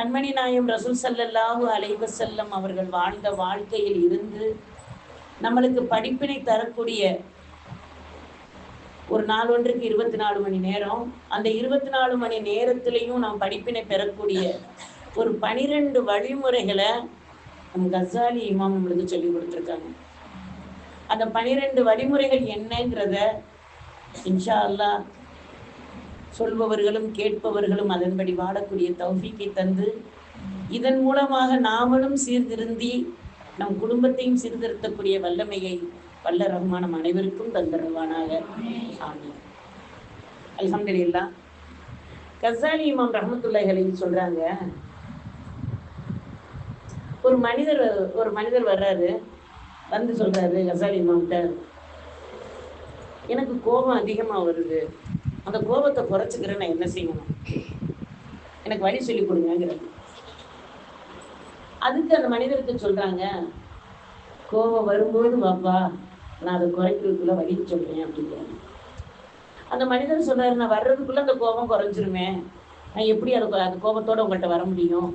கண்மணி நாயம் ரசூல் சல்லல்லாஹு அலைவ செல்லம் அவர்கள் வாழ்ந்த வாழ்க்கையில் இருந்து நம்மளுக்கு படிப்பினை தரக்கூடிய ஒரு நாள் ஒன்றுக்கு இருபத்தி நாலு மணி நேரம். அந்த இருபத்தி நாலு மணி நேரத்திலையும் நாம் படிப்பினை பெறக்கூடிய ஒரு பனிரெண்டு வழிமுறைகளை நம் கசாலி இமாம் நம்மளுக்கு சொல்லி கொடுத்துருக்காங்க. அந்த பனிரெண்டு வழிமுறைகள் என்னங்கிறத இன்ஷா அல்லாஹ் சொல்பவர்களும் கேட்பவர்களும் அதன்படி வாழக்கூடிய தௌஃபீக்கை தந்து இதன் மூலமாக நாமளும் சீர்திருந்தி நம் குடும்பத்தையும் சீர்திருத்தக்கூடிய வல்லமையை வல்ல ரஹ்மானம் அனைவருக்கும் தந்தருவானாக ஆமீன். அல்ஹம்துலில்லா. கசாலி இமாம் ரஹமத்துல்லாஹி சொல்றாங்க ஒரு மனிதர் ஒரு மனிதர் வர்றாரு வந்து சொல்றாரு கசாலி இமாம்கிட்ட எனக்கு கோபம் அதிகமாக வருது. அந்த கோபத்தை குறைச்சிக்கிற நான் என்ன செய்யணும்? எனக்கு வழி சொல்லி கொடுங்கிறது அதுக்கு அந்த மனிதருக்கு சொல்றாங்க கோபம் வரும்போது வாப்பா நான் அதை குறைக்கிறதுக்குள்ள வழி சொல்றேன் அப்படிங்கிறாங்க. அந்த மனிதர் சொல்றாரு நான் வர்றதுக்குள்ள அந்த கோபம் குறைஞ்சிருமே. நான் எப்படி அது அந்த கோபத்தோட உங்கள்கிட்ட வர முடியும்?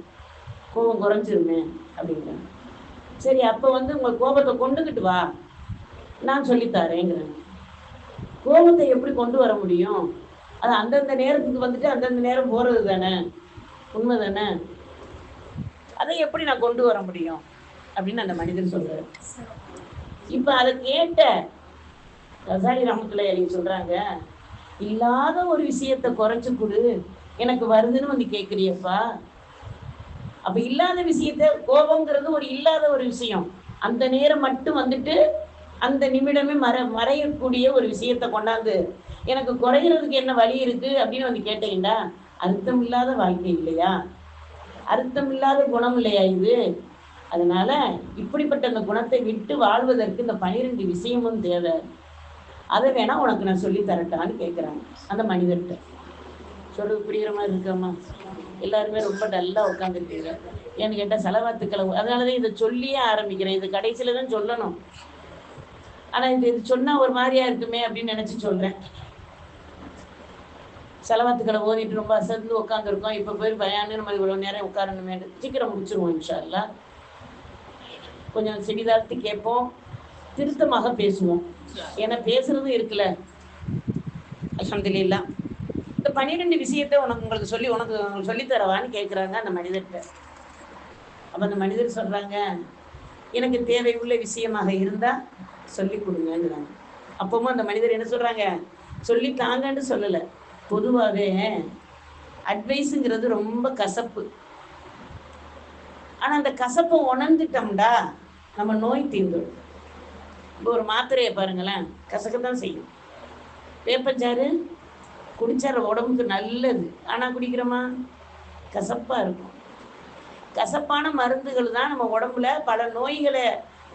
கோபம் குறைஞ்சிருமே அப்படிங்கிறாங்க. சரி அப்போ வந்து உங்கள் கோபத்தை கொண்டுக்கிட்டு வா. நான் சொல்லித்தாரேங்கிறேன் கோபத்தை எப்படி கொண்டு வர முடியும்? அது அந்தந்த நேரத்துக்கு வந்துட்டு அந்தந்த நேரம் போகிறது தானே? உண்மை தானே? அதை எப்படி நான் கொண்டு வர முடியும்? அப்படின்னு அந்த மனிதன் சொல்றாரு. இப்போ அதை கேட்ட ரசாயி ரஹமத்துல்லாஹி அலைஹி சொல்றாங்க இல்லாத ஒரு விஷயத்த குறைச்சு கொடு எனக்கு வருதுன்னு வந்து கேக்குறியப்பா. அப்ப இல்லாத விஷயத்த கோபங்கிறது ஒரு இல்லாத ஒரு விஷயம். அந்த நேரம் மட்டும் வந்துட்டு அந்த நிமிடமே மற மறையக்கூடிய ஒரு விஷயத்த கொண்டாந்து எனக்கு குறைகிறதுக்கு என்ன வழி இருக்கு அப்படின்னு வந்து கேட்டீங்கன்னா அர்த்தம் இல்லாத வாழ்க்கை இல்லையா? அர்த்தம் இல்லாத குணம் இல்லையா இது? அதனால இப்படிப்பட்ட அந்த குணத்தை விட்டு வாழ்வதற்கு இந்த பனிரெண்டு விஷயமும் தேவை. அதை வேணா உனக்கு நான் சொல்லி தரட்டான்னு கேட்குறாங்க அந்த மனிதர்கிட்ட. சொல்றது புரியுற மாதிரி இருக்காமா? எல்லாருமே ரொம்ப டல்லாக உட்காந்துருக்கீங்க ஏன்னு கேட்டால் செலவாத்துக்களை அதனால தான் இதை சொல்லியே ஆரம்பிக்கிறேன். இது கடைசியில் தான் சொல்லணும். ஆனால் இது இது சொன்னால் ஒரு மாதிரியா இருக்குமே அப்படின்னு நினச்சி சொல்கிறேன் செலவத்துக்களை ஓதிட்டு ரொம்ப அசந்து உட்காந்துருக்கோம் இப்போ போய் பயானு நம்ம இவ்வளோ நேரம் உட்காரணுமே. சீக்கிரம் முடிச்சிருவோம் இன்ஷா கொஞ்சம் செடிதார்த்து கேட்போம். திருத்தமாக பேசுவோம். ஏன்னா பேசுறது இருக்குல்ல. அல்ஹம்துலில்லாஹ் இந்த பன்னிரெண்டு விஷயத்தை உனக்கு உங்களுக்கு சொல்லி உனக்கு உங்களுக்கு சொல்லித் தரவான்னு கேட்குறாங்க அந்த மனிதர்கிட்ட. அப்போ அந்த மனிதர் சொல்கிறாங்க எனக்கு தேவை உள்ள விஷயமாக இருந்தால் சொல்லி கொடுங்கிறாங்க அப்பவும் அந்த மனிதர் என்ன சொல்கிறாங்க சொல்லி தாங்கன்னு சொல்லலை. பொதுவாகவே அட்வைஸுங்கிறது ரொம்ப கசப்பு. ஆனால் அந்த கசப்பை உணர்ந்துட்டோம்டா நம்ம நோய் தீர்ந்துடும். இப்போ ஒரு மாத்திரையை பாருங்களேன். கசக்கத்தான் செய்யும். வேப்பஞ்சாறு குடிச்சார உடம்புக்கு நல்லது. ஆனால் குடிக்கிறோமா? கசப்பாக இருக்கும். கசப்பான மருந்துகள் தான் நம்ம உடம்புல பல நோய்களை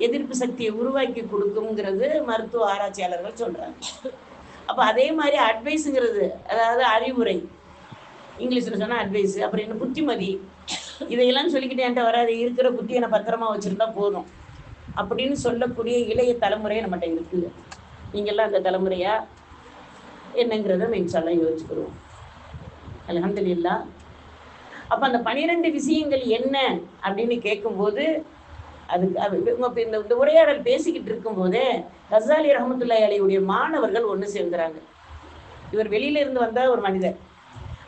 எதிர்ப்பு சக்தியை உருவாக்கி கொடுக்குங்கிறது மருத்துவ ஆராய்ச்சியாளர்கள் சொல்கிறாங்க அப்போ அதே மாதிரி அட்வைஸுங்கிறது அதாவது அறிவுரை. இங்கிலீஷில் சொன்னால் அட்வைஸ் அப்புறம் என்ன புத்திமதி. இதையெல்லாம் சொல்லிக்கிட்டு என்கிட்ட வராது இருக்கிற புத்தியை நான் பத்திரமா வச்சுருந்தா போதும். அப்படின்னு சொல்லக்கூடிய இளைய தலைமுறை நம்மகிட்ட இருக்குது நீங்கள்லாம் அந்த தலைமுறையா? என்னங்கிறத நம்ம இன்ஷால்லாம் யோசிச்சுக்கிறோம் அலமதுல்லா அப்போ அந்த பனிரெண்டு விஷயங்கள் என்ன அப்படின்னு கேட்கும்போது அதுக்கு அது இவங்க இப்ப இந்த இந்த உரையாடல் பேசிக்கிட்டு இருக்கும்போதே கசாலி ரஹமத்துல்லாஹி அலையுடைய மாணவர்கள் ஒன்று சேர்ந்துறாங்க. இவர் வெளியில இருந்து வந்த ஒரு மனிதர்.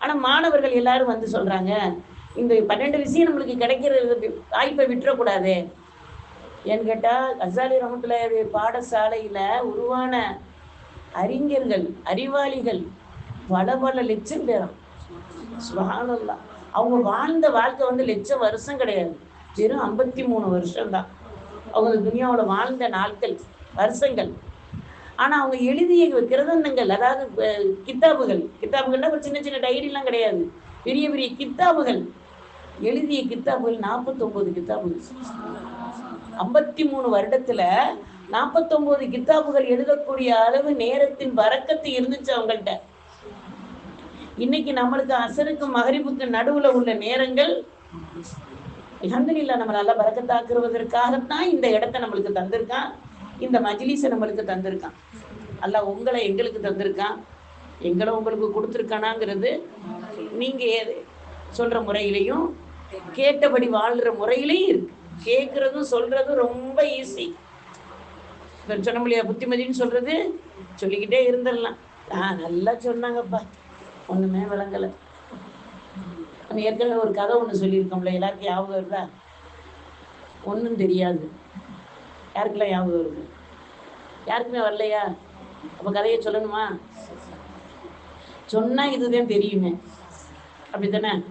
ஆனால் மாணவர்கள் எல்லாரும் வந்து சொல்றாங்க இந்த பன்னெண்டு விஷயம் நம்மளுக்கு கிடைக்கிறது வாய்ப்பை விட்டுறக்கூடாதே. ஏன்னு கேட்டால் கசாலி ரஹமத்துல்லாஹி பாடசாலையில் உருவான அறிஞர்கள் அறிவாளிகள் பல பல லட்சம் பேரும். அவங்க வாழ்ந்த வாழ்க்கை வந்து லட்சம் வருஷம் கிடையாது. வெறும் ஐம்பத்தி மூணு வருஷம் தான் அவங்க துனியாவில் வாழ்ந்த நாட்கள் வருஷங்கள். ஆனால் அவங்க எழுதிய கிரதந்தங்கள் அதாவது கித்தாபுகள். கித்தாபுகள்னா ஒரு சின்ன சின்ன டைரிலாம் கிடையாது. பெரிய பெரிய கித்தாபுகள். எழுதிய கித்தாபுகள் நாற்பத்தொம்போது கித்தாபுகள். ஐம்பத்தி மூணு வருடத்துல நாற்பத்தொம்போது கித்தாபுகள் எழுதக்கூடிய அளவு நேரத்தின் வரக்கத்து இருந்துச்சு அவங்கள்ட்ட. இன்னைக்கு நம்மளுக்கு அசருக்கும் மகரிபுக்கு நடுவுல உள்ள நேரங்கள் அலமதுல்லா நம்ம நல்லா பறக்கத்தாக்குறதற்காகத்தான் இந்த இடத்த நம்மளுக்கு தந்திருக்கான். இந்த மஜ்லிஸை நம்மளுக்கு தந்திருக்கான். அல்ல உங்களை எங்களுக்கு தந்திருக்கான். எங்களை உங்களுக்கு கொடுத்துருக்கானாங்கிறது நீங்கள் சொல்கிற முறையிலையும் கேட்டபடி வாழ்கிற முறையிலையும் இருக்கு. கேட்குறதும் சொல்கிறதும் ரொம்ப ஈஸி இப்போ சொன்ன முடியாது புத்திமதின்னு சொல்கிறது சொல்லிக்கிட்டே இருந்துடலாம். ஆ நல்லா சொன்னாங்கப்பா. ஒன்றுமே விளங்கலை. நம்ம ஏற்கனவே ஒரு கதை ஒன்று சொல்லியிருக்கோம்ல எல்லாருக்கும் ஞாபகம் வருதா? ஒன்றும் தெரியாது. யாருக்கெல்லாம் ஞாபகம் வருது? யாருக்குமே வரலையா? அப்போ கதையை சொல்லணுமா? சொன்னால் இதுதான் தெரியுமே. அப்படித்தானே?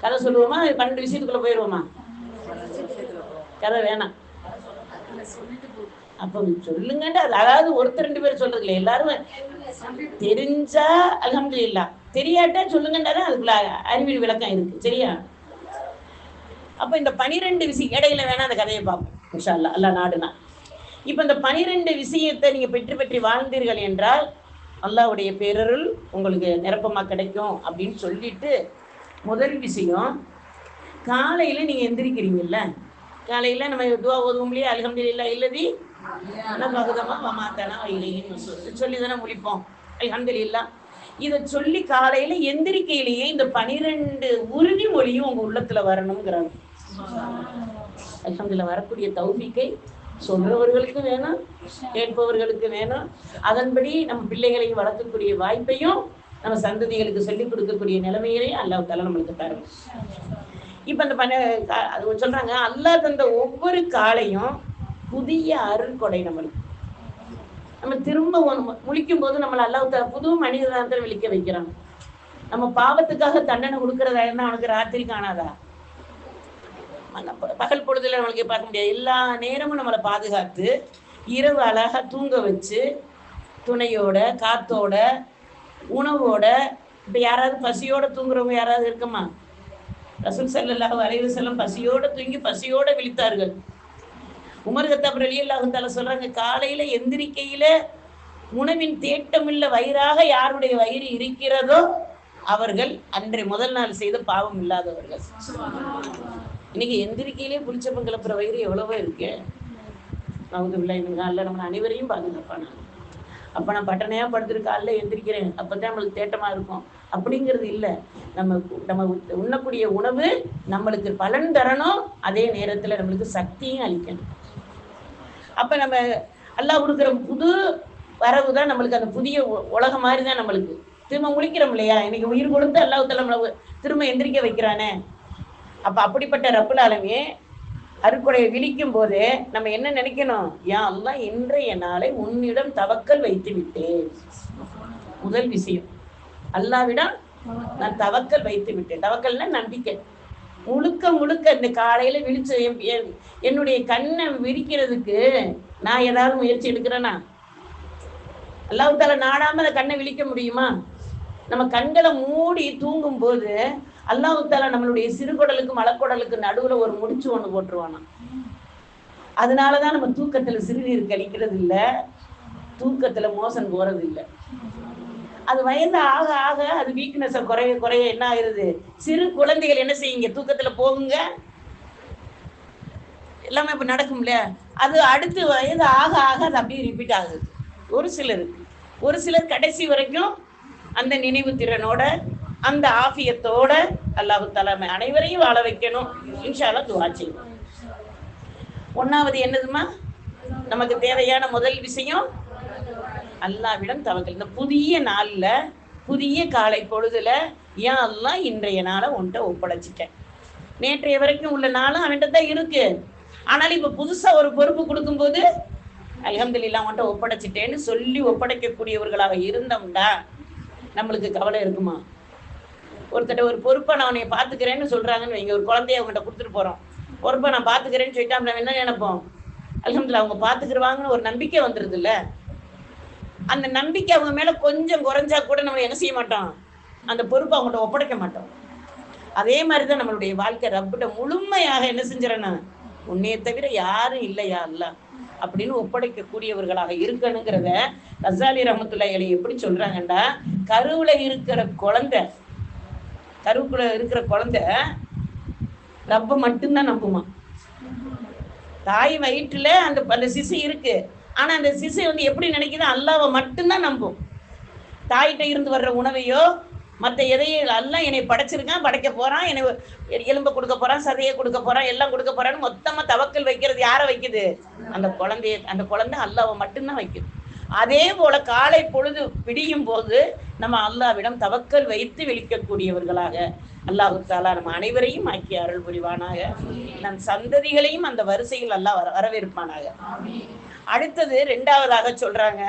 கதை சொல்லுவோமா? பன்னெண்டு விஷயத்துக்குள்ளே போயிடுவோமா? கதை வேணாம். அப்போ சொல்லுங்கன்ட்டு அது அதாவது ஒருத்தர் ரெண்டு பேர் சொல்றது இல்லை எல்லாரும் தெரிஞ்சா அல்ஹம்துலில்லா தெரியாட்டா சொல்லுங்கன்றா அதுக்குள்ள அறிவியல் விளக்கம் இருக்கு சரியா? அப்ப இந்த பனிரெண்டு விஷயம் இடையில வேணா அந்த கதையை பார்ப்போம் இன்ஷா அல்லாஹ் அல்லாஹ் நாடுனா. இப்ப இந்த பனிரெண்டு விஷயத்தை நீங்க பெற்று பெற்று வாழ்ந்தீர்கள் என்றால் அல்லாஹ்வுடைய பேரருள் உங்களுக்கு நிரப்பமா கிடைக்கும் அப்படின்னு சொல்லிட்டு முதல் விஷயம் காலையில நீங்க எந்திரிக்கிறீங்கல்ல காலையில நம்ம துவா ஓதுவோம் இல்லையா அல்ஹம்துலில்லாஹ் இல்லதி பகுதமா வமாத்தனா இல்லைன்னு சொல்லி தானே முடிப்போம். அல்ஹம்துலில்லாஹ் இதை சொல்லி காலையில எந்திரிக்கையிலேயே இந்த பனிரெண்டு உறுதிமொழியும் உங்க உள்ளத்துல வரணுங்கிறாங்க. அல்ஹம்துலில்லாஹ் வரக்கூடிய தௌபிக்கை சொல்றவர்களுக்கு வேணும் கேட்பவர்களுக்கு வேணும். அதன்படி நம்ம பிள்ளைகளையும் வளர்க்கக்கூடிய வாய்ப்பையும் நம்ம சந்ததிகளுக்கு சொல்லிக் கொடுக்கக்கூடிய நிலைமையிலையும் அல்லாஹ் நம்மளுக்கு தரும். இப்ப அந்த பண்ண அது சொல்றாங்க அல்லா தந்த ஒவ்வொரு காலையும் புதிய அருள்கொடை நம்மளுக்கு. நம்ம திரும்ப முழிக்கும் போது நம்மளை அல்லாஹ் புது மனிதனாக விழிக்க வைக்கிறாங்க. நம்ம பாவத்துக்காக தண்டனை கொடுக்கறதா இருந்தா அவனுக்கு ராத்திரி காணாதா? பகல் பொழுதுல நம்மளுக்கு பார்க்க முடியாது. எல்லா நேரமும் நம்மளை பாதுகாத்து இரவு அழகா தூங்க வச்சு துணையோட காத்தோட உணவோட இப்ப யாராவது பசியோட தூங்குறவங்க யாராவது இருக்குமா? ரசூல் சல்லாஹ் அலைஹி செல்லம் பசியோட தூங்கி பசியோட விழித்தார்கள். உமர் கத்தாப் ரலியல்லாஹு அல்லாஹால சொல்றாங்க காலையில எந்திரிக்கையில உணவின் தேட்டமில்ல வயிறாக யாருடைய வயிறு இருக்கிறதோ அவர்கள் அன்றைய முதல் நாள் செய்த பாவம் இல்லாதவர்கள். இன்னைக்கு எந்திரிக்கையிலே புளிச்சப்பம் கிளப்புற வயிறு எவ்வளவோ இருக்கு. அவங்க பிள்ளைங்க அல்ல நம்ம அனைவரையும் பாதுகாப்பான அப்ப நான் பட்டனையா படுத்துட்டு காலைல எந்திரிக்கிறேன் அப்பதான் நம்மளுக்கு தேட்டமா இருக்கும். அப்படிங்கிறது இல்லை. நம்ம நம்ம உண்ணக்கூடிய உணவு நம்மளுக்கு பலன் தரணும். அதே நேரத்தில் நம்மளுக்கு சக்தியும் அளிக்கணும். அப்போ நம்ம அல்லாஹ் கொடுக்குற புது வரவு தான் நம்மளுக்கு அந்த புதிய உலகம் மாதிரி தான் நம்மளுக்கு. திரும்ப முழிக்கிறோம் இல்லையா? இன்னைக்கு உயிர் கொடுத்து அல்லாஹ் நம்மளை திரும்ப எந்திரிக்க வைக்கிறானே? அப்போ அப்படிப்பட்ட ரப்புல் ஆலமே அருக்குடையை விழிக்கும் போது நம்ம என்ன நினைக்கணும்? யா அல்லாஹ் இன்றைய நாளை உன்னிடம் தவக்கல் வைத்து விட்டேன் முதல் விஷயம். அல்லாவிடம் நான் தவக்கல் வைத்து விட்டேன். தவக்கல்னா நம்பிக்கை. முழுக்க முழுக்க இந்த காலையில விழிச்சு என்னுடைய கண்ணை விரிக்கிறதுக்கு நான் ஏதாவது முயற்சி எடுக்கிறேன்னா அல்லாஹ் தால நாடாம அந்த கண்ணை விழிக்க முடியுமா? நம்ம கண்களை மூடி தூங்கும் போது அல்லாஹ் நம்மளுடைய சிறுகுடலுக்கு மலக்குடலுக்கு நடுவுல ஒரு முடிச்சு ஒண்ணு போட்டுருவானா? அதனாலதான் நம்ம தூக்கத்துல சிறுநீர் கழிக்கிறது இல்ல தூக்கத்துல மோசன் போறது இல்லை அது வயது ஆக ஆக அது வீக்னஸ் குறைய குறைய என்ன ஆகுது சிறு குழந்தைகள் என்ன செய்யுங்க? தூக்கத்துல போகுங்க. எல்லாமே இப்ப நடக்கும்ல அது அடுத்து வயது ஆக ஆக அது அப்படியே ரிப்பீட் ஆகுது. ஒரு சிலருக்கு ஒரு சிலர் கடைசி வரைக்கும் அந்த நினைவு திறனோட அந்த ஆஃபியத்தோட அல்லாஹு தலைமை அனைவரையும் வாழ வைக்கணும். இன்ஷால்லா துவா செய்வோம். ஒன்னாவது என்னதுமா நமக்கு தேவையான முதல் விஷயம் அல்லாவிடம் தவக்கல் இந்த புதிய நாளில் புதிய காலை பொழுதுல ஏன் அல்லா இன்றைய நாளை உன்கிட்ட ஒப்படைச்சிட்டேன் நேற்றைய வரைக்கும் உள்ள நாளும் அவன்கிட்ட தான் இருக்கு. ஆனாலும் இப்போ புதுசாக ஒரு பொறுப்பு கொடுக்கும்போது அல்ஹம்துலில்லாஹ் உன்கிட்ட ஒப்படைச்சிட்டேன்னு சொல்லி ஒப்படைக்கக்கூடியவர்களாக இருந்தோம்டா. நம்மளுக்கு கவலை இருக்குமா? ஒருத்தட்ட ஒரு பொறுப்பை நான் உன்னை பார்த்துக்கிறேன்னு சொல்கிறாங்கன்னு வைங்க. ஒரு குழந்தைய அவங்ககிட்ட கொடுத்துட்டு போகிறோம் பொறுப்பை நான் பார்த்துக்கிறேன்னு சொல்லிட்டு நம்ம என்ன நினைப்போம்? அல்ஹம்துலில்லாஹ் அவங்க பாத்துக்கிருவாங்கன்னு ஒரு நம்பிக்கை வந்துருது இல்லை அந்த நம்பிக்கை அவங்க மேல கொஞ்சம் குறைஞ்சா கூட நம்ம என்ன செய்ய மாட்டோம்? அந்த பொறுப்பை அவங்கள்ட்ட ஒப்படைக்க மாட்டோம். அதே மாதிரிதான் நம்மளுடைய வாழ்க்கை. ரப்பிட்ட முழுமையாக என்ன செஞ்சிடணும்? உன்னைய தவிர யாரும் இல்லையா அல்ல? அப்படின்னு ஒப்படைக்கக்கூடியவர்களாக இருக்கணுங்கிறத ரசாலி ரஹமத்துல்லாஹி அலைஹி எப்படி சொல்றாங்கண்டா? கருவுல இருக்கிற குழந்தை கருவுக்குள்ள இருக்கிற குழந்தை ரப்ப மட்டும்தான் நம்புமா? தாய் வயிற்றுல அந்த அந்த சிசு இருக்கு. ஆனா அந்த சிசு வந்து எப்படி நினைக்குது? அல்லாவை மட்டும்தான் நம்பும். தாயிட்ட இருந்து வர்ற உணவையோ மற்ற எதையும் எல்லாம் என்னை படைச்சிருக்கான் படைக்க போறான் என்னை எலும்பை கொடுக்க போறான் சதையை கொடுக்க போறான் எல்லாம் கொடுக்க போறான்னு மொத்தமா தவக்கல் வைக்கிறது யாரை வைக்குது? அந்த குழந்தைய அந்த குழந்தை அல்லாவை மட்டும்தான் வைக்குது. அதே போல காலை பொழுது விடியும் போது நம்ம அல்லாவிடம் தவக்கல் வைத்து விழிக்கக்கூடியவர்களாக. அல்லாஹு தாலா நம்ம அனைவரையும் ஆக்கி அருள் புரிவானாக. நம் சந்ததிகளையும் அந்த வரிசையில் அல்லாஹ் வர வரவேற்பானாக. அடுத்தது ரெண்டாவதாக சொல்றாங்க.